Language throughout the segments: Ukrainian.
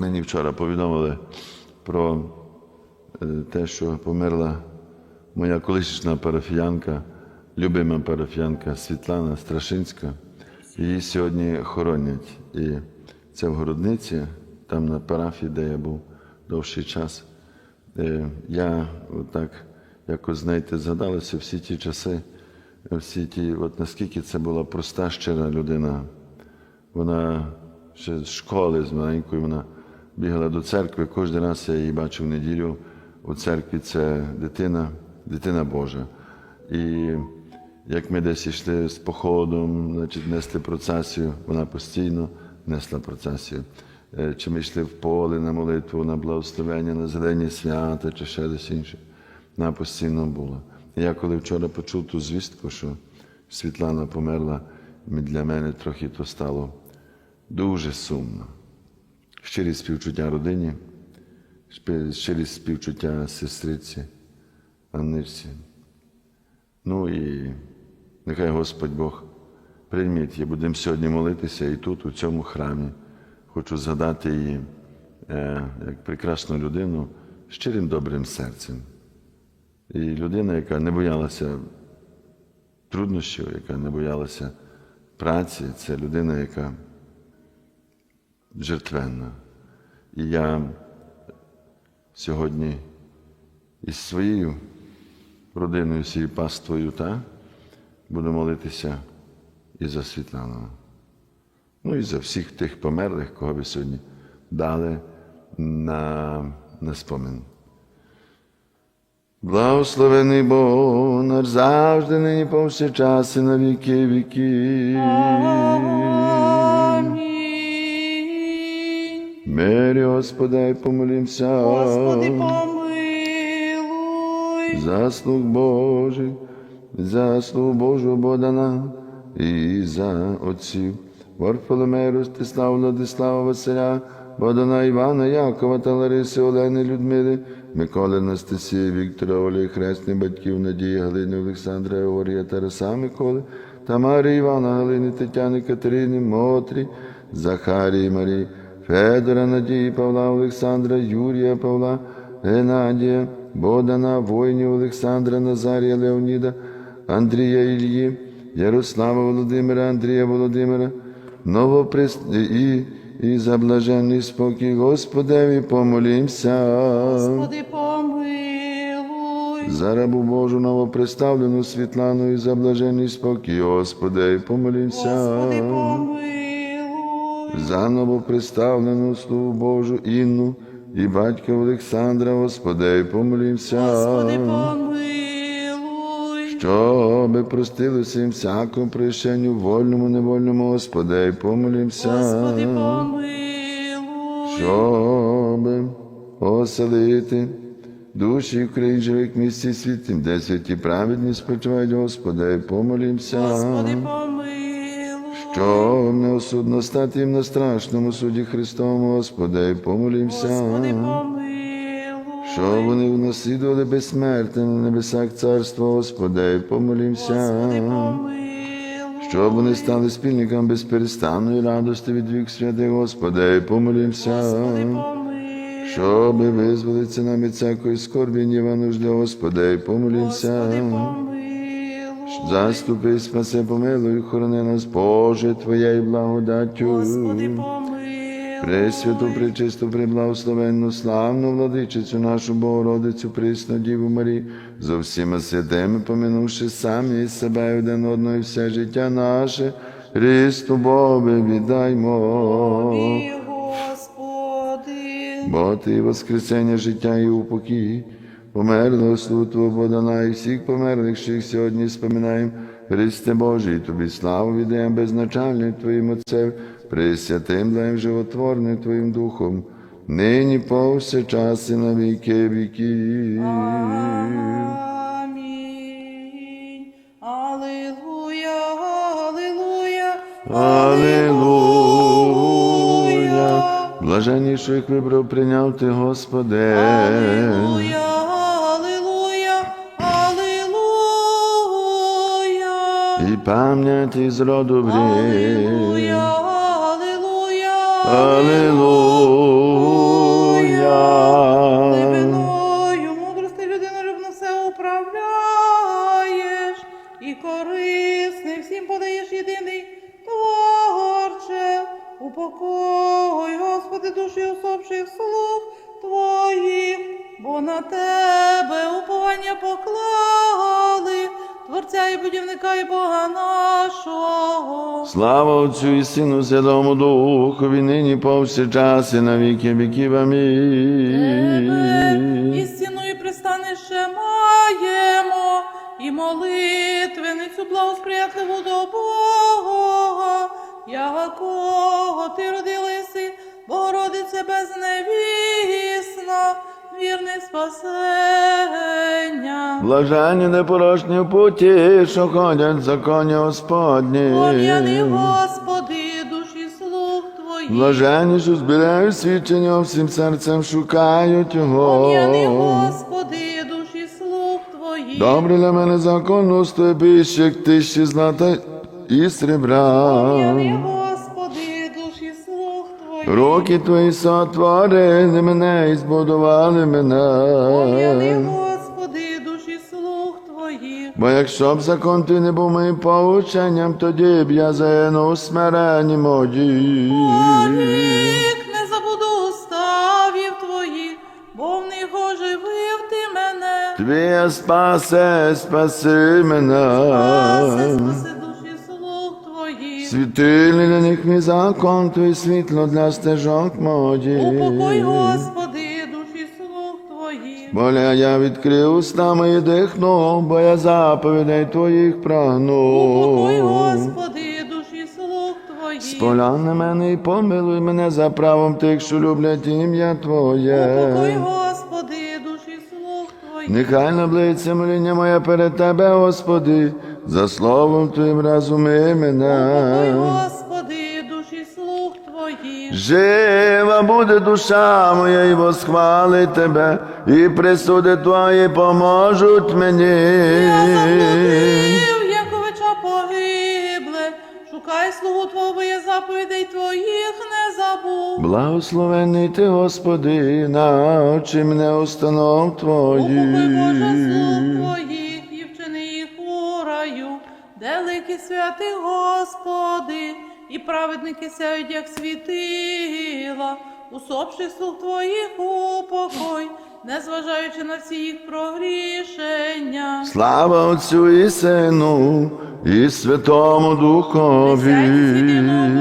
Мені вчора повідомили про те, що померла моя колишня парафіянка, любима парафіянка Світлана Страшинська. Її сьогодні хоронять. І це в Городниці, там на парафії, де я був довший час. Я так якось, знаєте, згадалися всі ті часи, всі ті, от наскільки це була проста, щира людина. Вона ще з школи з маленької вона бігала до церкви. Кожен раз я її бачив в неділю у церкві. Це дитина, дитина Божа. І як ми десь йшли з походом, значить, несли процесію, вона постійно несла процесію. Е, Чи ми йшли в поле на молитву, на благословення, на зелені свята, чи ще десь інше. Вона постійно була. Я коли вчора почув ту звістку, що Світлана померла, для мене трохи то стало дуже сумно. Щирі співчуття родині, щирі співчуття сестриці Анничці. Ну і нехай Господь Бог прийміть її. Будемо сьогодні молитися і тут, у цьому храмі. Хочу згадати її е, як прекрасну людину щирим добрим серцем. І людина, яка не боялася труднощів, яка не боялася праці, це людина, яка жертвенна. І я сьогодні із своєю родиною, з паствою, та, буду молитися і за Світлану. Ну і за всіх тих померлих, кого ви сьогодні дали на, на спомин. Благословений Бог наш завжди, нині повсякчас і на віки віки. Мирі Господи, помолімся. Господи, помилуй. Заслуг Божих, заслуг Божу Богдана і за отців Варфоломея, Ростислава, Владислава, Василя, Богдана Івана, Якова та Лариси, Олени, Людмили, Миколи, Анастасії, Віктора, Олі, хресних батьків, Надії, Галини, Олександра, Георгія, Тараса, Миколи, Тамари, Івана, Галини, Тетяни, Катерини, Мотрі, Захарії, Марії, Федора, Надії, Павла, Олександра, Юрія, Павла, Геннадія, Богдана, воїнів Олександра, Назарія, Леоніда, Андрія Ільї, Ярослава Володимира, Андрія Володимира, новоприс... і, і за блаженний спокій Господеві помолімся. Господи, помилуй. За рабу Божу новоприставлену Світлану і за блаженний спокій Господеві помолімся. Господи, помилуй. За новоприставлену Слугу Божу Інну і батька Олександра, Господи, помолімся, Господи, помилуй. щоби простилося їм всякому прощенню, вольному, невольному, Господи, помолімся, Господи, помилуй. щоби оселити душі Україн живих місці світім, де святі праведні спочивають, Господи, помолімся. Господи, помилуй. Щоб неосудно стати їм на страшному суді Христовому, Господи, помолімся, Господи, помилуй. щоб вони унаслідували безсмертне на небесах царство, Господи, помолімся, Господи, помилуй. щоб вони стали спільниками безперестанної радости від вік святих, Господи, помолімся, Господи, помилуй. щоб визволитися нам від всякої скорбі, ніва нужди, Господи, помолімся. Господи, помилуй. Заступи, спаси, помилуй, хорони нас, Боже, Твоєю благодаттю. Господи, помилуй. Пресвяту, пречисту, преблагословенну, славну владичицю нашу Богородицю, присну Діву Марію, за всіма святими, поминувши самі себе один одного і все життя наше, Христу Богу віддаймо. Господи. Бо Ти воскресення життя і упокій, померлого Твого Богдана і всіх померлих, що їх сьогодні споминаємо, Христе Божий, Тобі славу віддаємо безначальним Твоїм Отцем, пресвятим благим животворним Твоїм Духом, нині повсякчас і на віки віків. Амінь. Алілуя, Аллилуйя! Блаженніших вибрав прийняв Ти, Господи. алілуя, алілуя. І пам'ять із роду брів. Алілуя, алілуя, Аллилуйя. Отцю і Сину, Святому Духові, нині повсякчас і на віки віків. Амінь. істину і пристанище маємо, і молитвеницю благосприятливу до Бога, якого ти родилися, Богородице безневісна, вірний спасення. Блаженні непорочні в путі, що ходять в законі Господні. Пом'яни, Господи, душі слуг Твоїх. Блаженні, що збирають свідчення, всім серцем шукають Пом'яни, Господи, душі слуг Твоїх. Добре для мене законно стоїть більших тисячі злата і сребра. Пом'яни, Господи. Руки твої сотворили мене і збудували Пом'яни, мене. Господи, душі слуг Твоїх. Бо якщо б закон ти не був моїм поученням, тоді б я загинув у смиренні моді. Повік не забуду уставів Твоїх, бо в них оживив Ти мене. Твоє спасе, спаси мене. Спаси, спаси. Світильний для них мій закон, твій світло для стежок моді. Упокой, Господи, душі слуг Твоїх. Боля я відкрив уста мої дихну, бо я заповідей твоїх прагну. Упокой, Господи, душі слуг Твоїх. Сполян на мене і помилуй мене за правом тих, що люблять ім'я Твоє. Упокой, Господи, душі слуг Твоїх. Нехай наблиться моління моє перед Тебе, Господи, за словом Твоїм Упокой, мене. Господи, душі слуг Твоїх. Жива буде душа моя, і восхвалить Тебе, і присуди Твої поможуть мені. Я заблудив, Яковича погибле. Шукай слугу Твого, бо я заповідей Твоїх не забув. Благословений ти, Господи, научи мене установ Упокой, Боже, слуг Твоїх. Великий святий Господи, і праведники сяють, як світила, усопших слуг Твоїх упокой, незважаючи на всі їх прогрішення. Слава Отцю і Сину, і Святому Духові.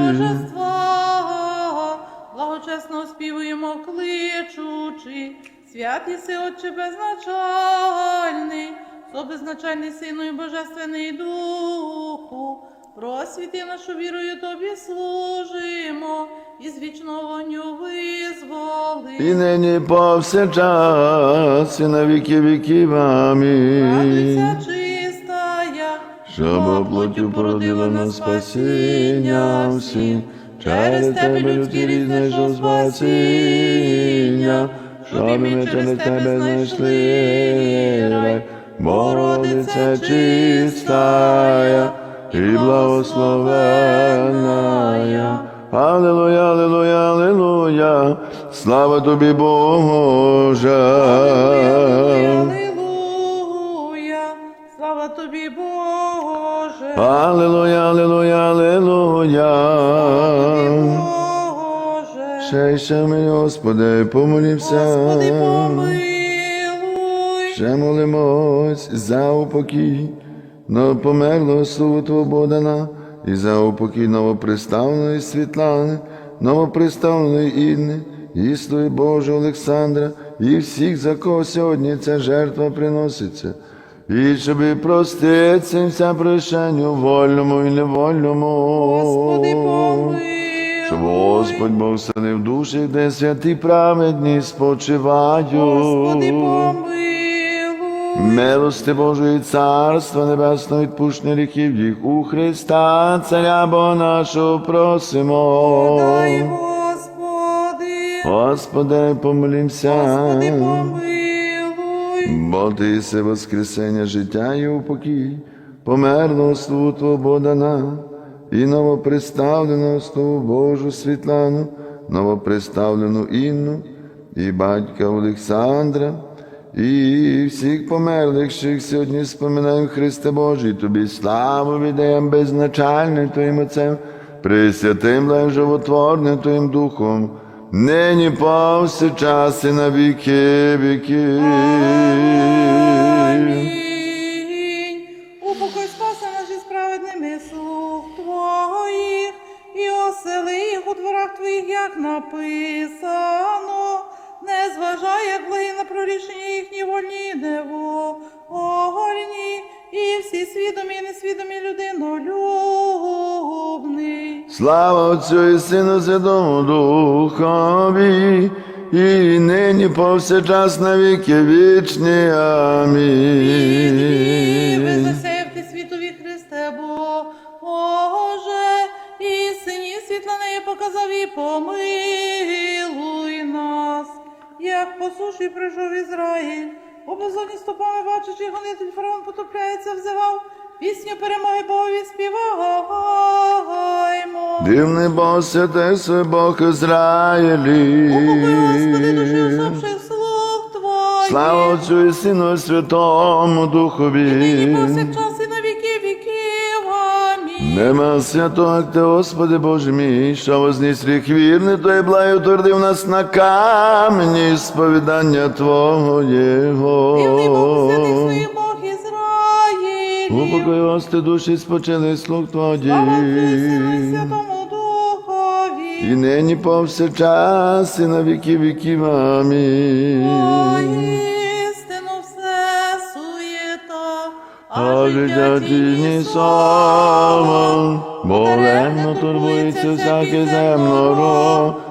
Божества, благочесно співуємо кличучи, святий си Отче безначальний, собезначальний Сину і Божественний Духу, просвіти нашу вірою Тобі служимо, і з вічного вогню визволи. І нині повсякчас, і на віки віків. Амінь. Радуйся чистая, Щоб оплотю породила на спасіння всі, через тебе людські рід знайшов спасіння, щоб ми через тебе знайшли рай, Богородиця чистая і благословенная. Аллилуйя, аллилуйя, аллилуйя, слава тобі, Боже. Аллилуйя, слава тобі, Боже. Аллилуйя, аллилуйя, аллилуйя. Ще й ще ми, Господи, помолімся. Господи, помилуй. Ще молимось за упокій, но померлого Слово Твого Богдана, і за упокій новоприставленої Світлани, новоприставленої Інни, істої Божого Олександра, і всіх, за кого сьогодні ця жертва приноситься. І щоб проститься вся прощенню вольному і невольному. Господи, помилуй. Щоб Господь Бог вселив душі, де святі праведні спочивають. Господи, помилуй. Милости Божої Царства Небесного відпущення гріхів їх у Христа, Царя Бога нашого просимо. Дай, Господи. Господи, помолімся. Господи, помилуй. Бо ти єси воскресення життя і упокій, померлого Слову Твого Богдана, і новоприставленого Слову Божу Світлану, новоприставлену Інну, і батька Олександра, і всіх померлих, що їх сьогодні споминаємо Христе Божий, Тобі славу віддаємо безначальним Твоїм Отцем, Пресвятим дай животворним Твоїм Духом, нині повсякчас і на віки віки. Упокой спаси наші справедними слуг Твоїх, і осели їх у дворах Твоїх, як написано. Не зважає благи на прорішення їхні вольні невольні, і всі свідомі і несвідомі людинолюбний. Слава Отцю і Сину Святому Духові, і нині повсякчас на віки вічні. Амінь. Як по суші прийшов Ізраїль, у безодні стопами бачачи, гонитель фараон потопляється, взивав, пісню перемоги Богові співаймо. Дивний Бог святий Бог Ізраїлі. Упокой, Господи, душі усопших слуг Твоїх. Слава Отцю і Сину і Святому Духові. Нині повсякчас Нема святого, як ти, Господи Боже мій, що возніс рік вірний, то й благо утвердив нас на камені сповідання Твого Дивний Бог, святий Його. Бог Ізраїлів. Упокой, Господи, душі спочили слуг Твоїх. Святому Духові. І нині повсякчас, і на віки віків. Амінь. Суєта, А життя тіні сон, болемно турбується всякий земнородний,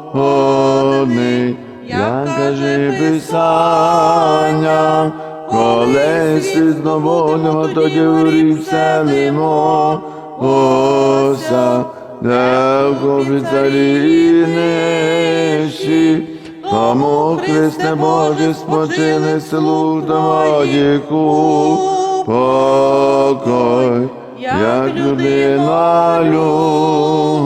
як каже Писання, коли зневолимо, тоді в рік селимо, ося, де обіцялі нищі, тому Христе Боже селу Твоїку, покой, як людина любний.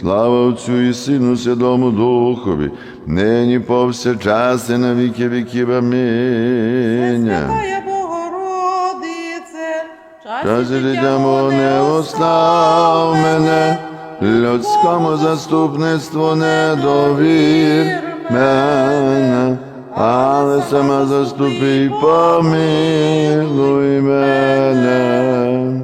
Слава Отцю і Сину Святому Духові, нині повсякчас і на віки віків. Амінь. Життя мого не остав мене, людському заступництву не довір мене, але сама заступи й помилуй мене.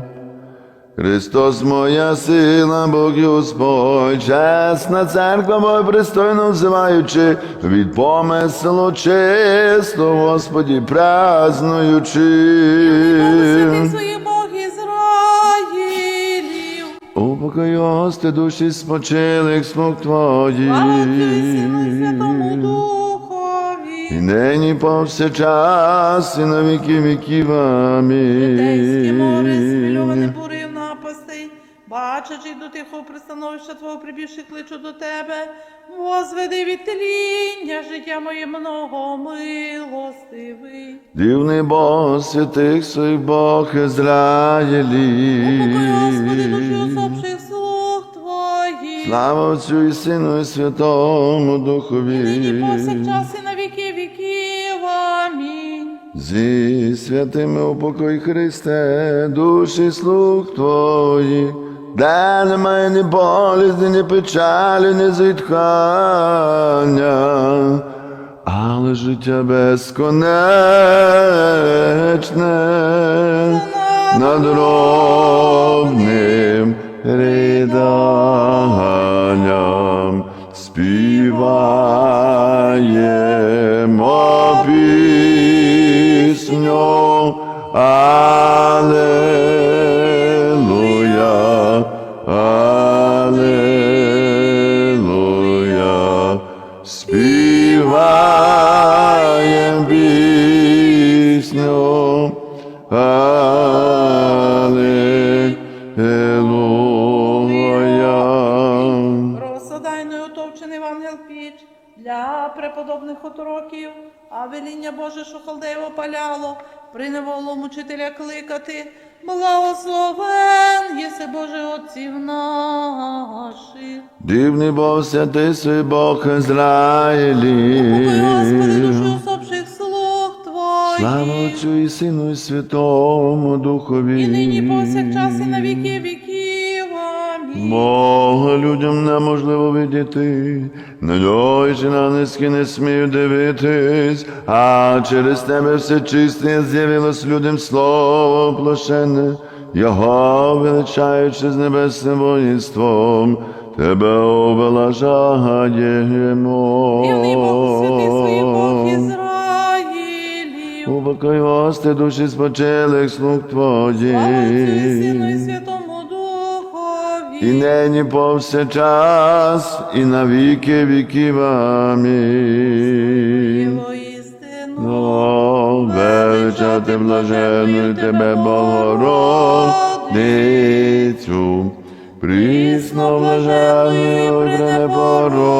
Христос моя сила, Бог і Господь, чесна церква моя пристойно взиваючи, від помислу чисто, Господі, празнуючи. Упокой, Господи, душі спочилих смуг Твоїх. Слава і Сину і І нині повсякчас, і на віки віків. Житейське море, схвильоване Амінь. бурив напастей, бачачи до тихого пристановища Твого прибігши кличу до Тебе, возведи від тління життя моє много милостивий. Дивний Бог, святих своїх Бог Ізраїлі. Упокой, Господи, душі усопших слуг Твоїх. Слава Отцю і Сину і Святому Духові. Нині повсякчас і Зі святими упокой Христе, душі слуг Твоїх, де немає ні болізні, ні печалі, ні зітхання, але життя безконечне надробним риданням співаємо пісню. Алелуя, Алелуя, а веління Боже, що халдеєво паляло, приневоло мучителя кликати, благословен єси Боже отців наших. Дивний Бог, святий свій Бог Ізраїлі. Господи, душі усопших слуг Слава Отцю і Сину і Святому Духові. І нині повсякчас і на віки віків. Бога людям неможливо видіти, на нього й на низки не смію дивитись, а через тебе все чисте з'явилось людям слово оплошене, його величаючи з небесним воїнством, тебе обелажаємо. Вірний Бог, святий своїх Бог Ізраїлів. Упокой гости душі спочилих слуг Твоїх. І нині повсякчас, і на віки віків. Амінь. Ну, величати блаженну тебе, Богородицю, прісно блаженну і пренепорочну,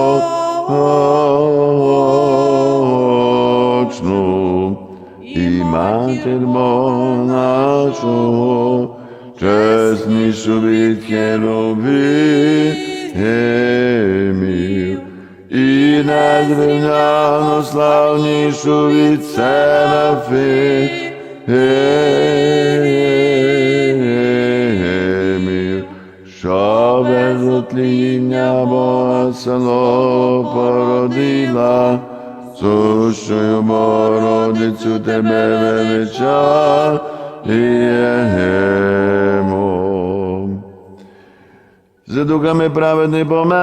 і матір Бога нашого, чеснішу від херовимів, і незрівняно славнішу від серафимів, що без отління Бога село породила, сущою Богородицю тебе величаємо. За духами праведний померли,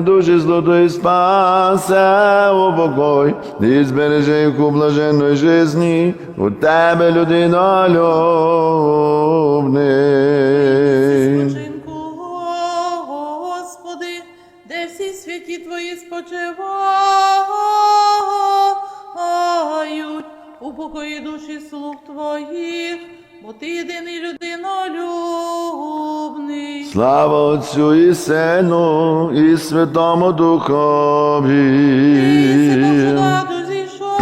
душі злотої спасе у покой, і збережи їх у блаженної жизні, у тебе людина любний. Твоїх, бо Ти єдиний людинолюбний. Слава Отцю і Сину, і Святому Духові. Ти Божу зійшов,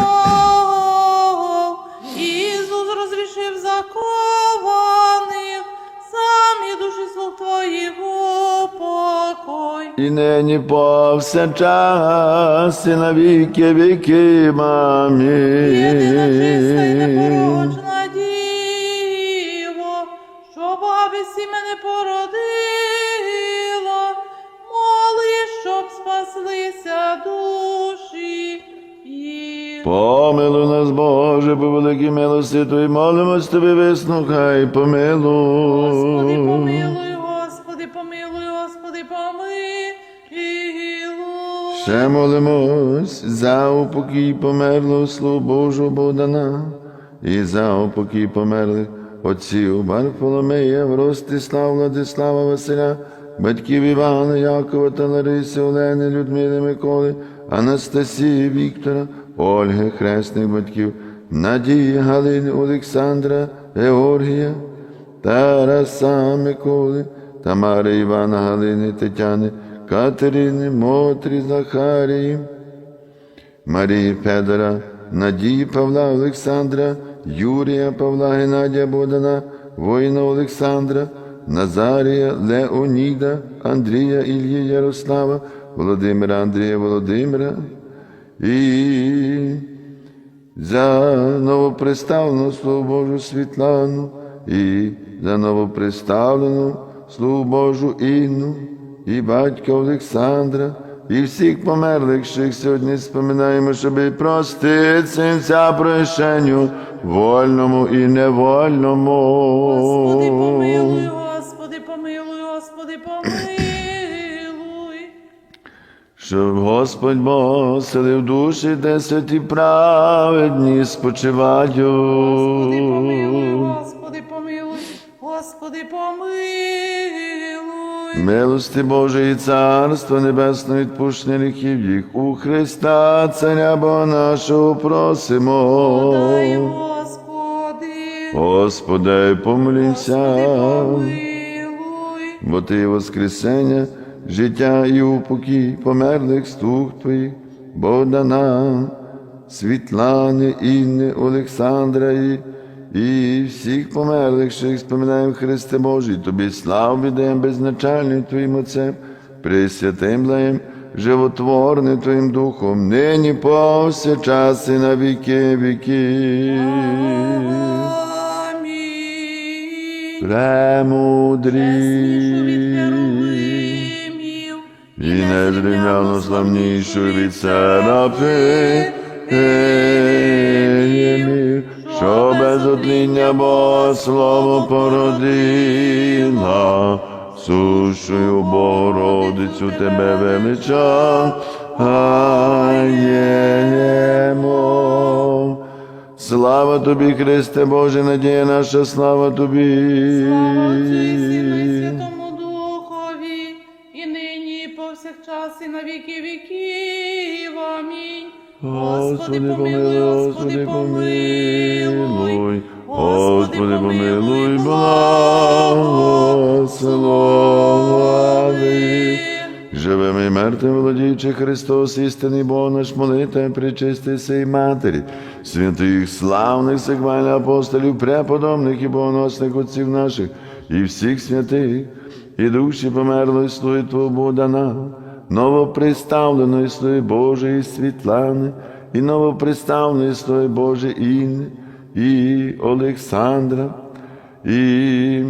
Ісус розрішив закованих, сам є душі слуг Твоїх упокой. І нині повсякчас, і на віки віки, Єдина чиста й непорочна бабі мене породила, моли, щоб спаслися душі їх. Помилуй нас, Боже, по великій милості Твої, молимось Тобі, вислухай, помилуй. Господи, помилуй, Господи, помилуй, Господи, помилуй. Ще молимось за упокій померлого слуг Божого Богдана і за упокій померлих отців Варфоломея, Ростислав, Владислава, Василя, батьків Івана, Якова та Лариси, Олени, Людмили, Миколи, Анастасії, Віктора, Ольги, хресних батьків, Надії, Галини, Олександра, Георгія, Тараса Миколи, Тамари Івана Галини, Тетяни, Катерини, Мотрі, Захарії, Марії Федора, Надії Павла Олександра, Юрія Павла Геннадія Богдана, воїна Олександра, Назарія, Леоніда, Андрія Ільї Ярослава, Володимира Андрія Володимира. І за новоприставлену Слово Божу Світлану і за новоприставлену Слово Божу Інну і батька Олександра, і всіх померлих, що їх сьогодні споминаємо, щоб проститися вся прощенню вольному і невольному. Господи, помилуй, Господи, помилуй, Господи, помилуй. Щоб Господь Бог селив душі, де святі праведні спочивають. Господи, помилуй, Господи, помилуй, Господи, помилуй. Милости Божої Царство Небесне відпущення гріхів їх у Христа, Царя Бога нашого просимо. Дай, Господи, Господи, помолімся, бо Ти Воскресення, життя і упокій померлих слуг Твоїх, Богдана, Світлани, Інни, Олександра і, і всіх померлих, споминаємо Христе Божий, Тобі славу віддаємо безначальним Твоїм Отцем, Пресвятим Благим, животворним Твоїм Духом, нині повсякчас і на віки віки. Премудрі. І незрівняно славнішу від серафимів, що без отління Бога слово породила, сущою Богородицю тебе величаємо. Слава тобі, Христе Боже, надія наша, слава тобі. Слава Святому Духові, і нині, і повсякчас, і на віки віків. Амінь. Господи, помилуй, Господи, помилуй, володіючи Христос, істинний Бог наш, молите, причисти сей матері, святих, славних сихвальних апостолів, преподобних і богоносних отців наших, і всіх святих, і душі померлої слуги Твого Богдана, новоприставленої слуги Божої Світлани, і новоприставленої слуги Божої Інни, і Олександра, і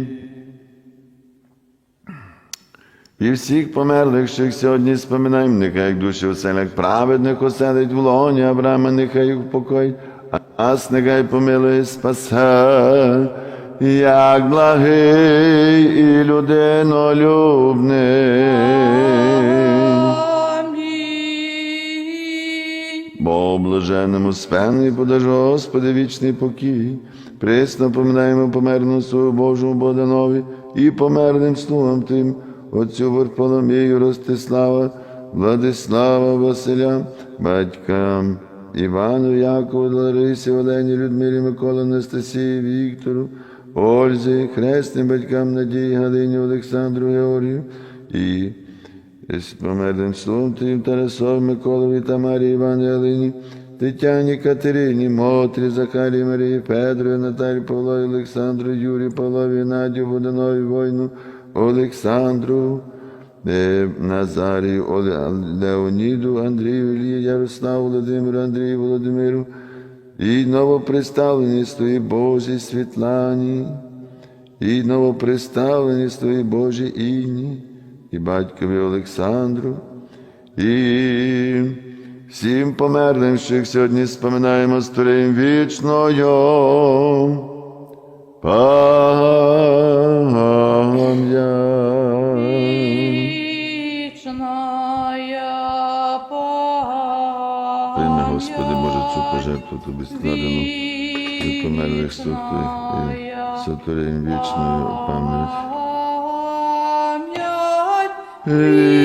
і всіх померлих, їх сьогодні споминаємо, нехай як душі оселях праведних оселить в лоні Авраама, нехай їх упокоїть, а нас нехай помилує спасе, як благий і людинолюбний. Бо блаженному спенний подаж Господи вічний покій. Присно поминаємо померну свою Божу Богданові і померлим слугам тим, отцю Варфоломію Ростислава, Владислава Василя, батькам Івану, Якову, Ларисі, Олені, Людмилі, Миколі, Анастасії, Віктору, Ользі, хресним батькам Надії, Галині, Олександру, Георгію і з померлим словом Твоїм Тарасові, Миколові, Тамарі, Івані, Алині, Тетяні, Катерині, Мотрі, Захарі, Марії, Федорові, Наталі, Павлові, Олександру, Юрію, Павлові, Надю, Буданові, Войну, Олександру, е, Назарію, Леоніду, Андрію, Ілії, Ярославу, Володимиру, Андрію, Володимиру, і новоприставлені Твої Божій Світлані, і новоприставлені Твої Божій Інні, і батькові Олександру, і всім померлим, що сьогодні споминаємо з Твоїм вічною пам'ять. Боже, Тобі складену від померлих слуг і сотвори їм пам'ять. Пам'ять.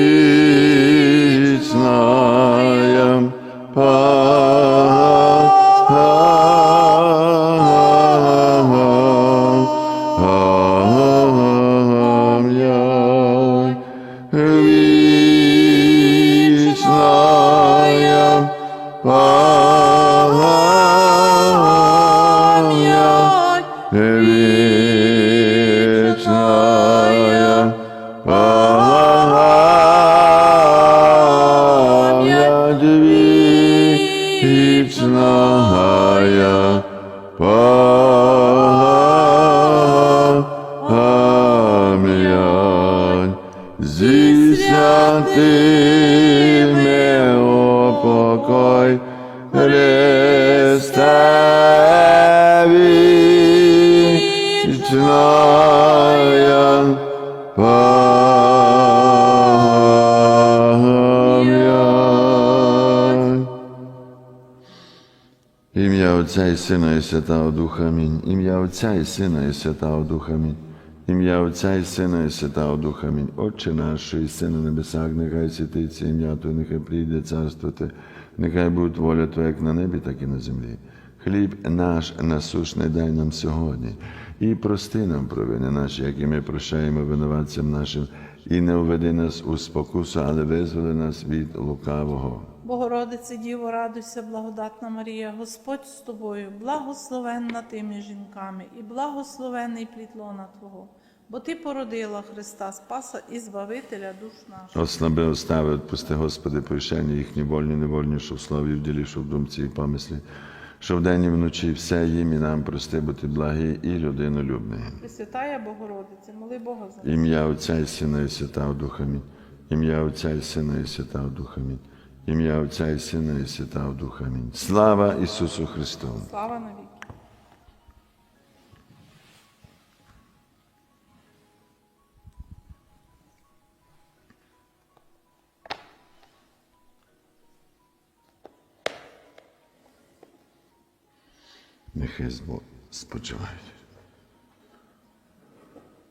Сина і Святого Духа Амінь. Ім'я Отця і Сина і Святого Духа Амінь. Ім'я Отця і Сина і Святого Духа Амінь. Отче наш, єси на небесах, нехай святиться ім'я Твоє, нехай прийде царство Твоє, нехай буде воля Твоя, як на небі, так і на землі. Хліб наш насушний дай нам сьогодні, і прости нам провини наші, які ми прощаємо винуватцям нашим, і не введи нас у спокусу, але визволи нас від лукавого. Богородице, Діво, радуйся, благодатна Марія, Господь з тобою, благословенна ти між жінками, і благословений плід лона Твого, бо Ти породила Христа Спаса і Збавителя душ наших. Ослаби, остави, Отпусти, Господи, прощення їхні вольні, невольні, що в слові, в ділі, що в думці і помислі. Що вдень і вночі все їм і нам прости, бо ти благий і людинолюбний. Пресвятая Богородице, моли Бога за ім'я Отця і Сина, і Святого Духа. Амінь. Ім'я Отця і Сина, і Святого Духа. Амінь. Ім'я Отця і Сина, і Святого Духа. Амінь. Слава Ісусу Христу! Слава навіки! Нехай збо спочивають.